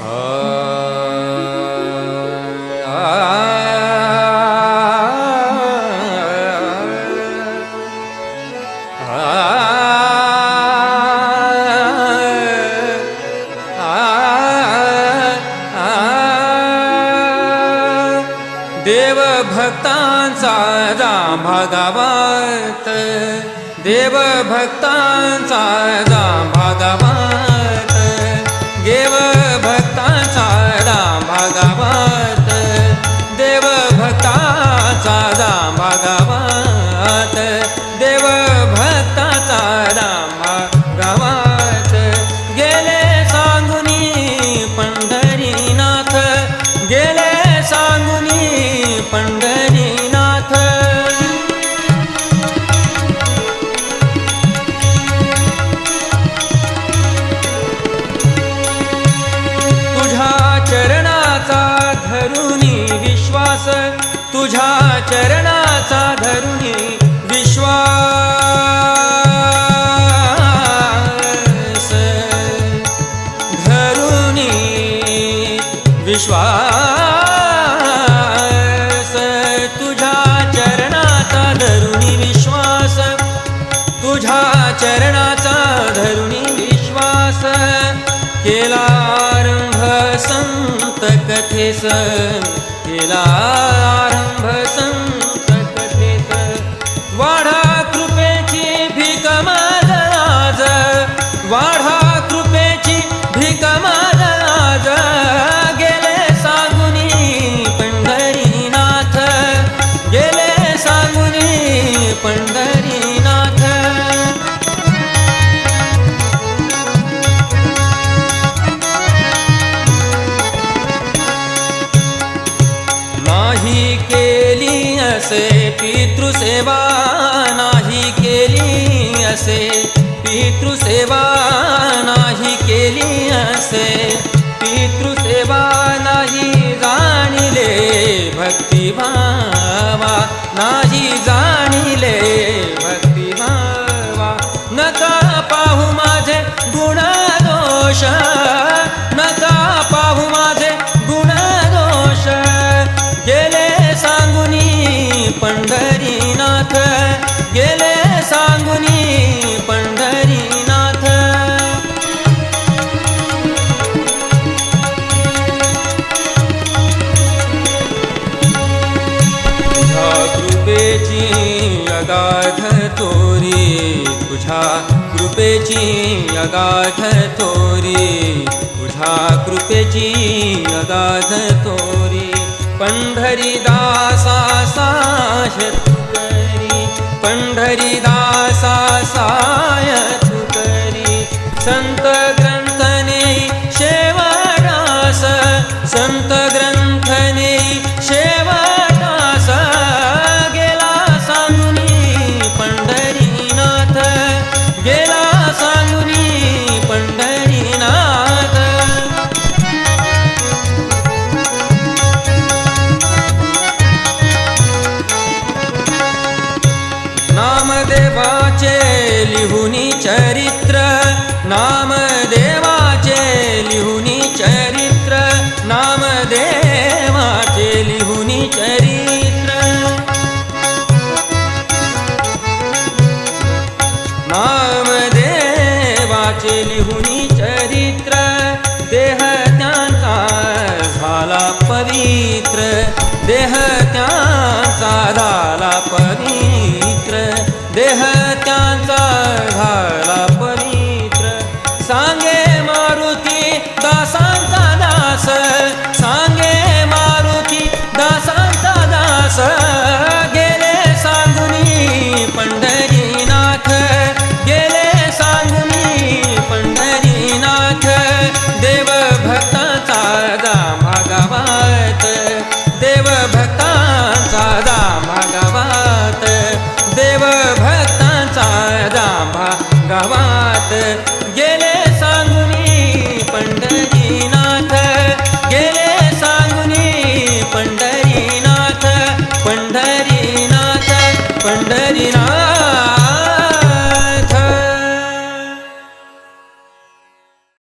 देव जाम भागावात देव भक्तांचा विश्वास तुझ्या चरणाचा धरुनी विश्वास. धरुनी विश्वास. तुझ्या चरणाचा धरुणी विश्वास. तुझ्या चरणाचा धरुणी विश्वास. केला आरंभ संत कथेस केला पितृसेवा नाही केली असे. पितृसेवा नाही केली असे. पितृसेवा नाही जाणिले भक्तिभावा नाही जाण गेले सांगुनी पंढरीनाथ. तुझ्या कृपेची अगाध तोरी तुझ्या कृपेची अगाध तोरी तुझ्या कृपेची अगाध तोरी पंढरी दासा साय पंढरीदासा सा लिहुनी चरित्र देह त्यांचा झाला पवित्र. देह त्यांचा झाला पवित्र. देह त्यांचा झाला गावात